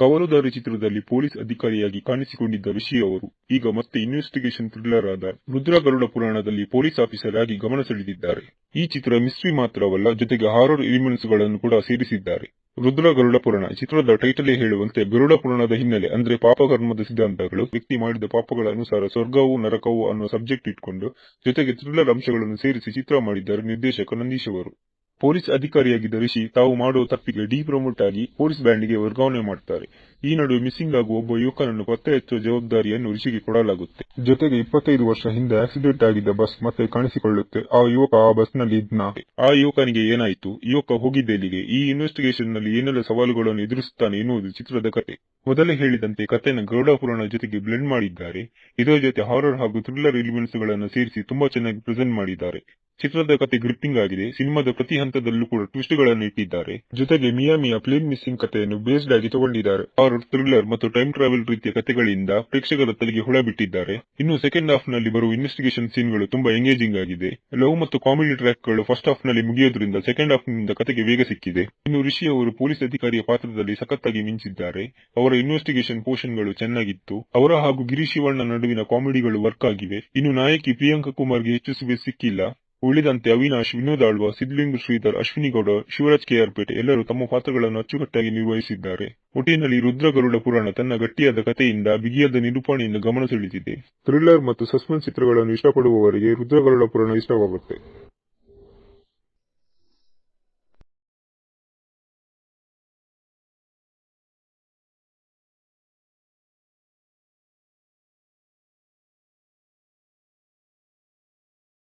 ಕವಲುದಾರಿ ಚಿತ್ರದಲ್ಲಿ ಪೊಲೀಸ್ ಅಧಿಕಾರಿಯಾಗಿ ಕಾಣಿಸಿಕೊಂಡಿದ್ದ ರಿಷಿ ಅವರು, ಈಗ ಮತ್ತೆ ಇನ್ವೆಸ್ಟಿಗೇಷನ್ ಥ್ರಿಲ್ಲರ್ ಆದ ರುದ್ರ ಗರುಡ ಪುರಾಣದಲ್ಲಿ ಪೊಲೀಸ್ ಆಫೀಸರ್ ಆಗಿ ಗಮನ ಸೆಳೆದಿದ್ದಾರೆ. ಈ ಚಿತ್ರ ಮಿಸ್ಟ್ರಿ ಮಾತ್ರವಲ್ಲ, ಜೊತೆಗೆ ಹಾರರ್ ಎಲಿಮೆಂಟ್ಸ್ಗಳನ್ನು ಕೂಡ ಸೇರಿಸಿದ್ದಾರೆ. ರುದ್ರ ಗರುಡ ಪುರಾಣ ಚಿತ್ರದ ಟೈಟಲೇ ಹೇಳುವಂತೆ ಗರುಡ ಪುರಾಣದ ಹಿನ್ನೆಲೆ, ಅಂದ್ರೆ ಪಾಪಕರ್ಮದ ಸಿದ್ಧಾಂತಗಳು, ವ್ಯಕ್ತಿ ಮಾಡಿದ ಪಾಪಗಳ ಅನುಸಾರ ಸ್ವರ್ಗವು ನರಕವು ಅನ್ನೋ ಸಬ್ಜೆಕ್ಟ್ ಇಟ್ಕೊಂಡು, ಜೊತೆಗೆ ಥ್ರಿಲ್ಲರ್ ಅಂಶಗಳನ್ನು ಸೇರಿಸಿ ಚಿತ್ರ ಮಾಡಿದ್ದಾರೆ ನಿರ್ದೇಶಕ ನಂದೀಶ್ ಅವರು. ಪೊಲೀಸ್ ಅಧಿಕಾರಿಯಾಗಿದ್ದ ರಿಷಿ ತಾವು ಮಾಡುವ ತಪ್ಪಿಗೆ ಡಿ ಪ್ರಮೋಟ್ ಆಗಿ ಪೊಲೀಸ್ ಬ್ಯಾಂಡ್ಗೆ ವರ್ಗಾವಣೆ ಮಾಡುತ್ತಾರೆ ಈ ನಡುವೆ ಮಿಸ್ಸಿಂಗ್ ಆಗುವ ಒಬ್ಬ ಯುವಕನನ್ನು ಪತ್ತೆ ಹಚ್ಚುವ ಜವಾಬ್ದಾರಿಯನ್ನು ಋಷಿಗೆ ಕೊಡಲಾಗುತ್ತೆ. ಜೊತೆಗೆ ಇಪ್ಪತ್ತೈದು ವರ್ಷ ಹಿಂದೆ ಆಕ್ಸಿಡೆಂಟ್ ಆಗಿದ್ದ ಬಸ್ ಮತ್ತೆ ಕಾಣಿಸಿಕೊಳ್ಳುತ್ತೆ. ಆ ಯುವಕ ಆ ಬಸ್ನಲ್ಲಿ ಇದ್ನ. ಆ ಯುವಕನಿಗೆ ಏನಾಯಿತು? ಯುವಕ ಹೋಗಿದ್ದೆಲ್ಲಿಗೆ ಈ ಇನ್ವೆಸ್ಟಿಗೇಷನ್ನಲ್ಲಿ ಏನೆಲ್ಲ ಸವಾಲುಗಳನ್ನು ಎದುರಿಸುತ್ತಾನೆ ಎನ್ನುವುದು ಚಿತ್ರದ ಕತೆ. ಮೊದಲೇ ಹೇಳಿದಂತೆ ಕಥೆನ ಗರುಡ ಪುರಾಣ ಜೊತೆಗೆ ಬ್ಲೆಂಡ್ ಮಾಡಿದ್ದಾರೆ. ಇದರ ಜೊತೆ ಹಾರರ್ ಹಾಗೂ ಥ್ರಿಲ್ಲರ್ ಎಲಿಮೆಂಟ್ಸ್ಗಳನ್ನು ಸೇರಿಸಿ ತುಂಬಾ ಚೆನ್ನಾಗಿ ಪ್ರೆಸೆಂಟ್ ಮಾಡಿದ್ದಾರೆ. ಚಿತ್ರದ ಕತೆ ಗ್ರಿಪ್ಪಿಂಗ್ ಆಗಿದೆ. ಸಿನಿಮಾದ ಪ್ರತಿ ಹಂತದಲ್ಲೂ ಕೂಡ ಟ್ವಿಸ್ಟ್ಗಳನ್ನು ಇಟ್ಟಿದ್ದಾರೆ. ಜೊತೆಗೆ ಮಿಯಾಮಿಯ ಪ್ಲೇನ್ ಮಿಸ್ಸಿಂಗ್ ಕಥೆಯನ್ನು ಬೇಸ್ಡ್ ಆಗಿ ತಗೊಂಡಿದ್ದಾರೆ. ಅವರು ಥ್ರಿಲ್ಲರ್ ಮತ್ತು ಟೈಮ್ ಟ್ರಾವೆಲ್ ರೀತಿಯ ಕಥೆಗಳಿಂದ ಪ್ರೇಕ್ಷಕರ ತಲೆಗೆ ಹುಳ ಬಿಟ್ಟಿದ್ದಾರೆ. ಇನ್ನು ಸೆಕೆಂಡ್ ಹಾಫ್ನಲ್ಲಿ ಬರುವ ಇನ್ವೆಸ್ಟಿಗೇಷನ್ ಸೀನ್ಗಳು ತುಂಬಾ ಎಂಗೇಜಿಂಗ್ ಆಗಿದೆ. ಲವ್ ಮತ್ತು ಕಾಮಿಡಿ ಟ್ರ್ಯಾಕ್ಗಳು ಫಸ್ಟ್ ಹಾಫ್ನಲ್ಲಿ ಮುಗಿಯೋದ್ರಿಂದ ಸೆಕೆಂಡ್ ಹಾಫ್ನಿಂದ ಕತೆಗೆ ವೇಗ ಸಿಕ್ಕಿದೆ. ಇನ್ನು ರಿಷಿ ಅವರು ಪೊಲೀಸ್ ಅಧಿಕಾರಿಯ ಪಾತ್ರದಲ್ಲಿ ಸಖತ್ತಾಗಿ ಮಿಂಚಿದ್ದಾರೆ. ಅವರ ಇನ್ವೆಸ್ಟಿಗೇಷನ್ ಪೋರ್ಷನ್ಗಳು ಚೆನ್ನಾಗಿತ್ತು. ಅವರ ಹಾಗೂ ಗಿರೀಶ್ ನಡುವಿನ ಕಾಮಿಡಿಗಳು ವರ್ಕ್ ಆಗಿವೆ. ಇನ್ನು ನಾಯಕಿ ಪ್ರಿಯಾಂಕಾ ಕುಮಾರ್ಗೆ ಹೆಚ್ಚು ಸುವೆ ಸಿಕ್ಕಿಲ್ಲ. ಉಳಿದಂತೆ ಅವಿನಾಶ್, ವಿನೋದ್ ಆಳ್ವ ಸಿದ್ಲಿಂಗ ಶ್ರೀಧರ್, ಅಶ್ವಿನಿ ಗೌಡ, ಶಿವರಾಜ್ ಕೆಆರ್ ಪೇಟೆ ಎಲ್ಲರೂ ತಮ್ಮ ಪಾತ್ರಗಳನ್ನು ಅಚ್ಚುಕಟ್ಟಾಗಿ ನಿರ್ವಹಿಸಿದ್ದಾರೆ. ಒಟ್ಟಿನಲ್ಲಿ ರುದ್ರಗರುಡ ಪುರಾಣ ತನ್ನ ಗಟ್ಟಿಯಾದ ಕಥೆಯಿಂದ, ಬಿಗಿಯಾದ ನಿರೂಪಣೆಯಿಂದ ಗಮನ ಸೆಳೆದಿದೆ. ಥ್ರಿಲ್ಲರ್ ಮತ್ತು ಸಸ್ಪೆನ್ಸ್ ಚಿತ್ರಗಳನ್ನು ಇಷ್ಟಪಡುವವರಿಗೆ ರುದ್ರಗರುಡ ಪುರಾಣ ಇಷ್ಟವಾಗುತ್ತೆ.